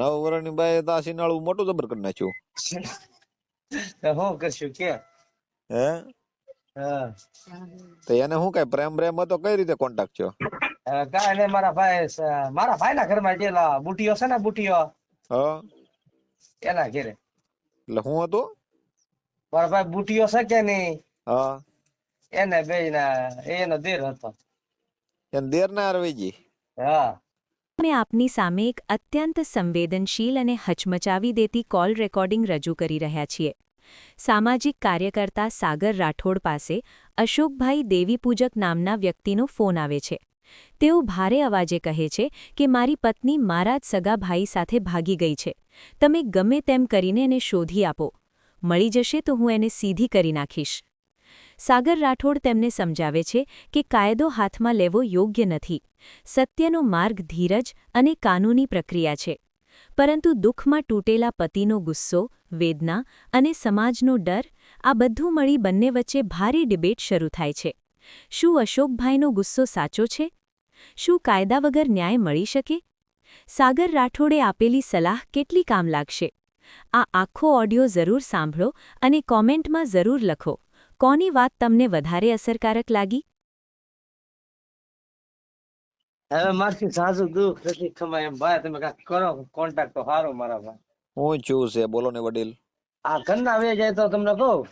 નવ વર્ષની બાઈ તો આ સિનાળું મોટું જબર કરી નાખ્યું. શું કરશું કે? હે? તો એને શું કઈ પ્રેમ પ્રેમ હતો? કઈ રીતે કોન્ટેક્ટ થયો? નહીં મારા ભાઈ મારા ભાઈના ઘરમાં ગયેલા બુટીઓ છે ને બુટીઓ. હ. એના ઘેરે. એટલે શું હતું? મારા ભાઈ બુટીઓ છે કે નહીં? હા. એને બે એનો દેર હતો. એને દેર ના અરવીજી હા. અમે આપની સામે એક અત્યંત સંવેદનશીલ અને હચમચાવી દેતી કોલ રેકોર્ડિંગ રજૂ કરી રહ્યા છીએ. સામાજિક કાર્યકર્તા સાગર રાઠોડ પાસે અશોકભાઈ દેવીપૂજક નામના વ્યક્તિનો ફોન આવે છે. તેઓ ભારે અવાજે કહે છે કે મારી પત્ની મારા જ સગા ભાઈ સાથે ભાગી ગઈ છે. તમે ગમે તેમ કરીને એને શોધી આપો. મળી જશે તો હું એને સીધી કરી નાખીશ. સાગર રાઠોડ તેમને સમજાવે છે કે કાયદો હાથમાં લેવો યોગ્ય નથી. સત્યનો માર્ગ ધીરજ અને કાનૂની પ્રક્રિયા છે. પરંતુ દુઃખમાં તૂટેલા પતિનો ગુસ્સો, વેદના અને સમાજનો ડર, આ બધું મળી બંને વચ્ચે ભારે ડિબેટ શરૂ થાય છે. શું અશોકભાઈનો ગુસ્સો સાચો છે? શું કાયદા વગર ન્યાય મળી શકે? સાગર રાઠોડે આપેલી સલાહ કેટલી કામ લાગશે? આ આખો ઓડિયો જરૂર સાંભળો અને કોમેન્ટમાં જરૂર લખો. કોની વાત તમને વધારે અસરકારક લાગી? હવે મારથી સાસુ દુઃખ નથી ખમાય એમ. ભાઈ તમે કાંઈક કરો કોન્ટેક્ટ તો સારો મારા ભાઈ. હું છું છે બોલો ને વડીલ. આ ઘરના વે જાય તો તમને કહું?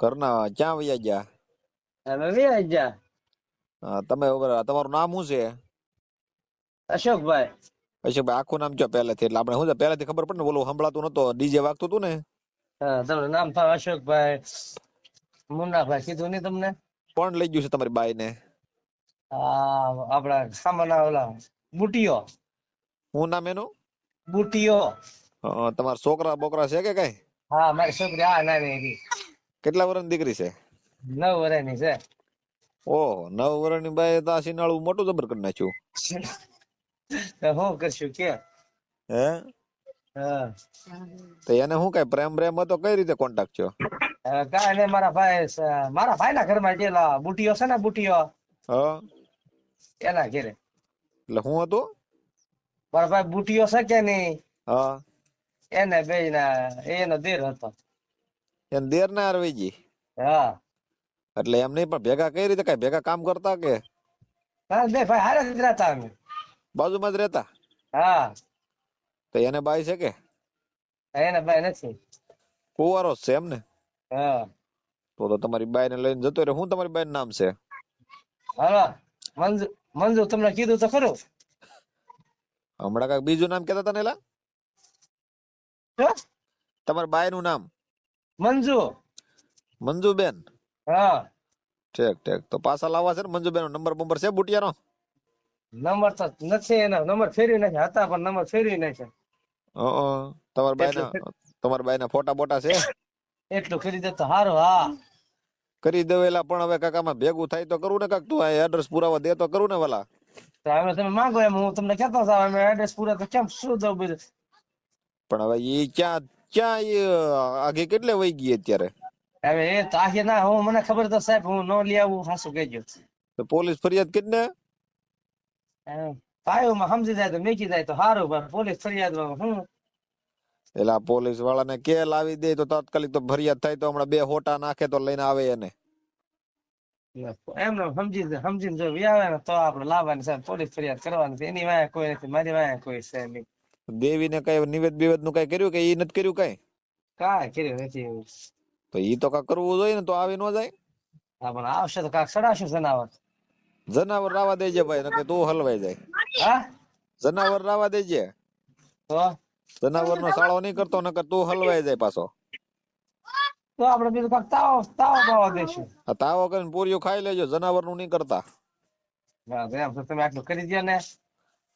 ઘરના ક્યાં વયા ગયા? હવે વે જા હા, તમે વગર તમારું નામ શું છે? અશોકભાઈ. અશોકભાઈ ભાઈ આખું નામ કયો પહેલેથી? એટલે આપણે શું છે પહેલેથી ખબર પડે ને બોલું સંભળાતું નતો ડીજે વાગતું હતું ને? હા તમારું નામ થાય અશોકભાઈ. મુન્નાભાઈ કીધું નહીં તમને? પણ લઈ ગયું છે તમારી બાઈ ને આપડા સામાના ઓલા બુટીઓ. શું નામ એનું? બુટીઓ. તમારા છોકરા બોકરા છે કે કઈ? હા મારી છોકરી આ નાની હતી. કેટલા વર્ષની દીકરી છે? નવ વર્ષની છે. ઓહો નવ વર્ષની બાઈ તો આ સિનાળું મોટું જબર કરી નાખ્યું. હું શું કરશું કે? હે? હા. તો એને શું કઈ પ્રેમ પ્રેમ હતો? કઈ રીતે કોન્ટેક્ટ થયો? કાંઈ નહીં મારા ભાઈ મારા ભાઈ ના ઘરમાં ગયેલા બુટીઓ છે ને બુટીઓ હા. એના ઘેરે. એટલે હું હતું? મારા ભાઈ બુટીઓ છે કે નહીં? હા. એને બે એનો દેર હતો. એને દેર ના અરવીજી હા. એટલે એમ નહીં પણ ભેગા કઈ રીતે કઈ ભેગા કામ કરતા કે? હા બે ભાઈ હારે જ રહેતા અમે. બાજુમાં જ રહેતા? હા. તો એને બાઈ છે કે? એને ભાઈ નથી. કુવારો છે એમ ને? હા. તો તો તમારી બાઈ ને લઈને જતો રહ્યો. શું તમારી બાઈ નામ છે? હા. મંજુ મંજુ તમને કીધું તો ખરું. હમણાં કંઈક બીજું નામ કેતા તને ને એલા? બાઈ નું નામ? મંજુ. મંજુબેન. હા. ઠીક ઠીક. તો પાછા લાવવા છે ને મંજુ બેન નંબર બંબર છે બુટિયાનો? નંબર તો નથી એનો. નંબર ફેરવી નાખ્યા. હતા પણ નંબર ફેરવી નાખ્યા. તમારી બાઈ ના તમારા બાઈ ના ફોટા બોટા છે? એટલું કરી દે તો સારું હા. કરી દેવેલા પણ હવે કાકામાં ભેગું થાય તો કરું ને કાક? તું આ એડ્રેસ પુરાવા દે તો કરું ને વાલા. તો હવે તમે માંગો એમ હું તમને કહેતો હતો અમે એડ્રેસ પૂરા તો કેમ શું દઉં બધું પણ હવે ઈ ક્યાં ક્યાં ઈ આગે કેટલે વહી ગઈ અત્યારે? હવે એ તો આખી ના હું મને ખબર તો સાહેબ હું ન લઈ આવું હાસું કહેજો તો પોલીસ ફરિયાદ કરી ને પાયોમાં સમજી જાય તો મેકી જાય તો સારું પણ પોલીસ ફરિયાદ હું એલા પોલીસ વાળાને કે લાવી દે તો તાત્કાલિક તો ફરિયાદ થાય તો હમણાં બે હોટા નાખે તો લઈને આવે એને. એમને સમજી સમજીને જો વ્યાવે ને તો આપણે લાવવાની સાહેબ પોલીસ ફરિયાદ કરવાની છે. એની વાયા કોઈ નથી મારી વાયા કોઈ છે નહીં. દેવીને કઈ નિવેદ બિવેદનું કઈ કર્યું કે ઈ નથી કર્યું કઈ? કાંઈ કર્યું નથી એવું. તો ઈ તો કાંઈ કરવું જોઈએ ને તો આવી ન જાય? હા પણ આવશે તો કાંઈક સડાશે જનાવર. જનાવર રાવા દેજે ભાઈ નકે તું હલવાઈ જાય. હા? જનાવર રાવા દેજે. તો? જનાવર નો સાળો નહીં કરતો નકર તું હલવાઈ જાય પાછો. તો આપણે બીજું કાક તાવ તાવ પાવા દેશું. આ તાવો કરીને પૂરીઓ ખાઈ લેજો જનાવરનું નહીં કરતા. તમે આટલું કરી દો ને.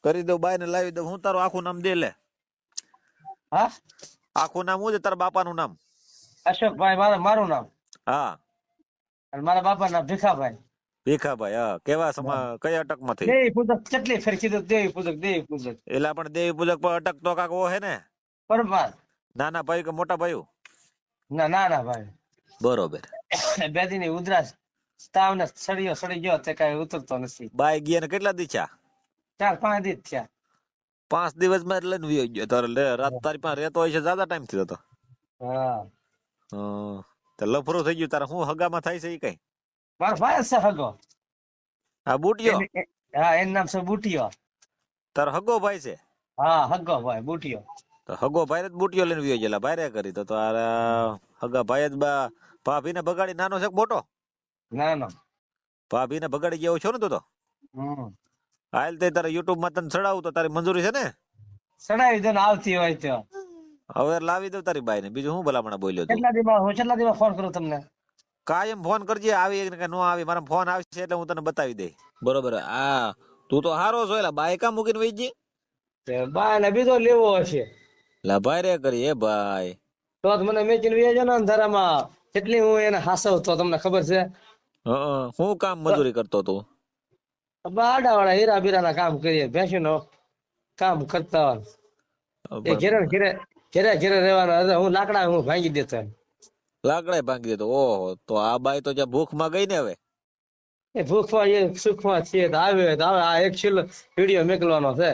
કરી દઉં બાય ને લાવી દઉં હું તારું આખું નામ દે લે. હા? આખું નામ હું છે? તારા બાપાનું નામ. અશોકભાઈ મારું મારું નામ? હા. અને મારા બાપા નામ ભીખાભાઈ. ભીખાભાઈ હા. કેવા સમા કઈ અટકમાંથી દેવી પૂજક કેટલી ફેર કીધું દેવી પૂજક દેવી પૂજક. એટલે પણ દેવી પૂજક પર અટક તો કાક હે ને? પરમાર નાના ભાઈ કે મોટા ભાઈ ના ના ના ભાઈ. બરોબર. બે દી ઉધરાસ તાવ ને સળિયો સડી ગયો તે કઈ ઉતરતો નથી. બાય ગયા ને કેટલા દીચા ચાર પાંચ દી થયા. પાંચ દિવસમાં જ એટલે વયો ગયો. તારે રાત તારી પાસે રહેતો હોય છે જ્યાદા ટાઈમથી તો. હા. હં. તો લફરો થઈ ગયું. તારે શું હગામાં થાય છે એ કઈ? મારો ભાઈ છે હગો હા બુટિયો. હા એનું નામ છે બુટિયો. તારો હગો ભાઈ છે? હા હગો ભાઈ બુટિયો. તો હગો ભાઈ જ બુટિયો લઈને વયો ગયેલા ભાઈ કરી. તો તો આ હગા ભાઈ જ બા ભાભીને બગાડી નાનો છે મોટો? ના ના ભાભીને બગાડી ગયો છો ને તો તો? હમ. હાલ તે તારે યુટ્યુબમાં તને ચડાવું તો તારી મંજૂરી છે ને? ચડાવી દે ને આવતી હોય તો. હવે લાવી દઉં તારી બાઈ ને બીજું હું ભલામણા બોલ્યો કેટલા દિવસ હું કેટલા દિવસ ફોન કરું તમને? કાયમ ફોન કરજે આવી કે ન આવી મારા ફોન આવશે એટલે હું તને બતાવી દઈ બરોબર આ તું તો હારો છો એટલે બાયકા મૂકીને વહી જી તે બા ને બીજો લેવો હશે. લા ભાઈ રે કરી એ ભાઈ. તો મને મેચીને વેજો ને અંધારામાં. કેટલી હું એને હાસવતો તમને ખબર છે. હં, હું કામ મજૂરી કરતો તો બાડા વાળા હીરા બીરા ના કામ કરીએ ભેંસી નો કામ કરતા હોય. એ ઘેરે ઘેરે ઘેરે ઘેરે રહેવાના હું લાકડા હું ભાંગી દેતો. લાકડા ભાંગી દેતો ઓહો તો આ બાઈ તો જ્યાં ભૂખમાં ગઈ ને હવે. એ ભૂખમાં એ સુખમાં છે આવે આવે આ એક છેલ્લો વીડિયો મેકલવાનો છે.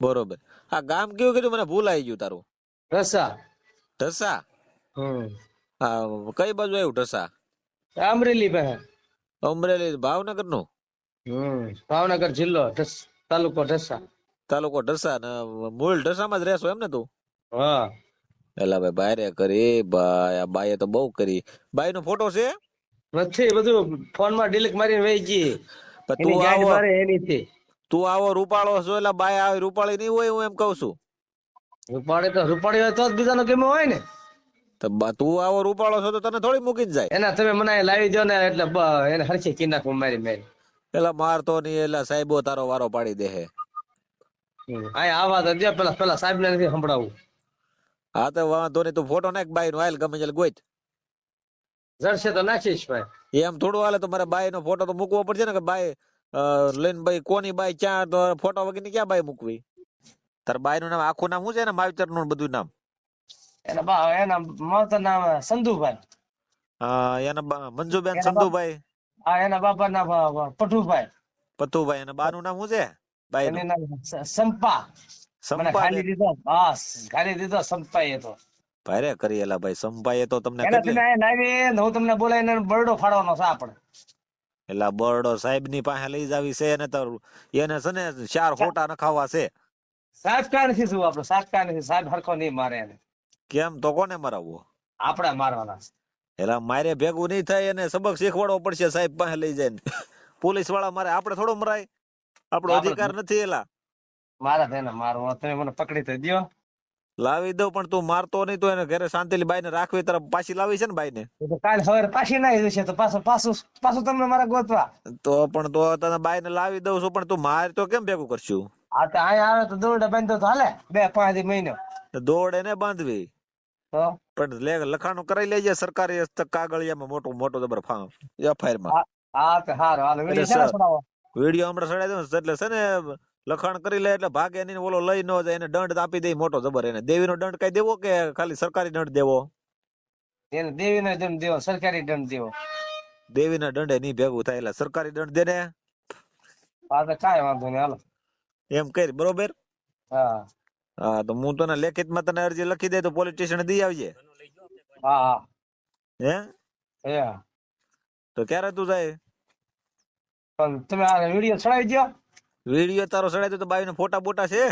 બરોબર. આ ગામ કયું કીધું? મને ભૂલાઈ ગયું તારું. ઢસા. ઢસા? હમ. આ કઈ બાજુ આવ્યું ઢસા? અમરેલી પાસે. અમરેલી ભાવનગરનું હમ ભાવનગર જિલ્લો તાલુકો ઢસા. તાલુકો ઢસા ને મૂળ ઢસામાં જ રહેશો એમ ને તું? હા. એલા ભાઈ બાયરે કરી ભાઈ આ બાઈએ તો બહુ કરી. બાઈ નો ફોટો છે? નથી બધું ફોનમાં ડિલીટ મારીને વહી ગઈ. તું આવો. મારે એની થી તું આવો રૂપાળો છો એટલે બાઈ આવે રૂપાળી નહીં હોય હું એમ કઉ છું. રૂપાળી તો રૂપાળી હોય તો જ બીજાનો કેમ હોય ને. તો તું આવો રૂપાળો છો તો તને થોડી મૂકી જ જાય. એના તમે મને લાવી દો ને એટલે એને હરખી કી નાખું મારી મારી એટલે મારતો નહીં એટલે સાહેબો તારો વારો પાડી દે હે. આ આવા તો પેલા પેલા સાહેબ ને નથી સંભળાવું. હા તો વાંધો નહીં તું ફોટો નાખ બાઈ નો હાલ ગમે ત્યારે ગોઈત. જડશે તો નાખીશ ભાઈ. એમ થોડું હાલે તો મારે બાઈ નો ફોટો તો મૂકવો પડશે ને કે બાઈ લઈને ભાઈ કોની બાઈ ક્યાં તો ફોટો વગેરે ક્યાં બાઈ મૂકવી? તાર બાઈ નું નામ આખું નામ શું છે ને માવતરનું બધું નામ? એના બા એના માવતર નામ સંધુભાઈ. હા, એના બા- મંજુબેન સંધુભાઈ? હા એના બાપા ના પઠુભાઈ. પથુભાઈ અને બાનું નામ શું છે બાઈ નું સંપા. મને દીધો હા ખાલી દીધો સંપા તો. ભાઈ કરી એલા ભાઈ સંપાએ તો તમને એને તમે અહીં હું તમને બોલાવીને બરડો ફાડવાનો છે આપણે. એલા બરડો સાહેબની પાસે લઈ જાવી છે ને તો એને છે ને ચાર ફોટા નખાવા છે. સાહેબ કાંઈ નથી થયું આપણે? સાહેબ કાંઈ નથી? સાહેબ હરખો નહીં મારે એને. કેમ? તો કોને મરાવવો? આપણે મારવાના એલા મારે ભેગું નહીં થાય એને સબક શીખવાડવો પડશે સાહેબ પાસે લઈ જાય પોલીસવાળા મારે આપણે થોડો મરાય. આપણો અધિકાર નથી એલા. મારે તો એને મારવો તમે મને પકડી તો દો લાવી દઉં પણ તું મારતો નહીં તો એને ઘરે શાંતિલી બાઈ ને રાખવી તરફ પાછી લાવી છે ને બાઈ ને તો કાલ સવારે પાછી નાઈ જશે તો પાછું પાછું પાછું તમને મારા ગોતવા. તો પણ તો તને બાઈને લાવી દઉં છું પણ તું માર તો કેમ ભેગું કરશું? આ તો અહીંયા આવે તો દોડે બાંધો તો હાલે બે પાંચ મહિનો. દોડ એને બાંધવી? પણ લે લખાણું કરાઈ લેજે સરકારી કાગળિયામાં મોટું મોટું જબર ફાર્મ એફઆઈઆરમાં હા તો હારો હાલો વીડિયો હમણાં સડાઈ દઉં એટલે છે ને લખાણ કરી લે એટલે ભાગે નહીં ઓલો લઈ ન જાય એને દંડ આપી દે મોટો જબર એને. દેવીનો દંડ કઈ દેવો કે ખાલી સરકારી દંડ દેવો? એને દેવીનો દંડ દેવો સરકારી દંડ દેવો. દેવીના દંડે નહીં ભેગું થાય એટલે સરકારી દંડ દે ને? હા કાંઈ વાંધો નહીં હાલો. એમ કરી બરોબર? હા. હા તો હું તને લેખિતમાં તને અરજી લખી દે તો પોલીસ સ્ટેશન દઈ આવજે. હા હા. હે? તો ક્યારે તું જાય? પણ તમે આ વીડિયો ચડાવી દો વિડીયો તારો ચડાવી દે તો બાઈ ફોટા બોટા છે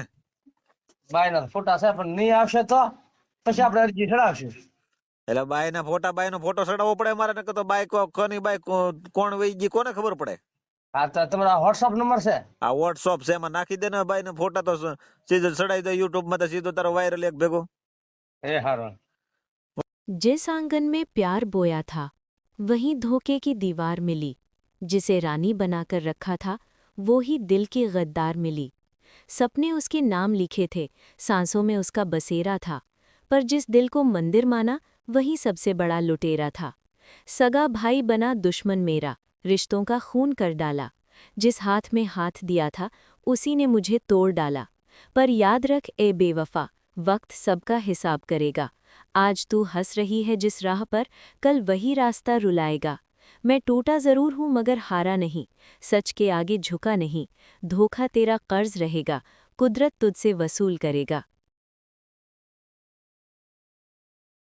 બાયના ફોટા છે પણ નહીં આવશે તો પછી આપણે અરજી ચડાવશું એટલે બાઈ ના ફોટા બાઈ નો ફોટો ચડાવવો પડે મારે નકર તો બાઈ કો- કોની બાઈ કો- કોણ વહી ગઈ કોને ખબર પડે હા તો તમારા વોટ્સઅપ નંબર છે આ વોટ્સઅપ છે એમાં નાખી દે ને બાઈ ને ફોટા તો સ- સીધો ચડાવી દે યુટ્યુબ માં તો સીધો તારો વાયરલ એક ભેગો એ હારું जिस आंगन में प्यार बोया था वहीं धोखे की दीवार मिली जिसे रानी बनाकर रखा था वो ही दिल की गद्दार मिली। सपने उसके नाम लिखे थे, सांसों में उसका बसेरा था। पर जिस दिल को मंदिर माना, वही सबसे बड़ा लुटेरा था। सगा भाई बना दुश्मन मेरा, रिश्तों का खून कर डाला। जिस हाथ में हाथ दिया था, उसी ने मुझे तोड़ डाला। पर याद रख, ए बेवफा, वक्त सबका हिसाब करेगा। आज तू हंस रही है जिस राह पर, कल वही रास्ता रुलाएगा। मैं टूटा जरूर हूं मगर हारा नहीं सच के आगे झुका नहीं धोखा तेरा कर्ज रहेगा कुदरत तुझसे वसूल करेगा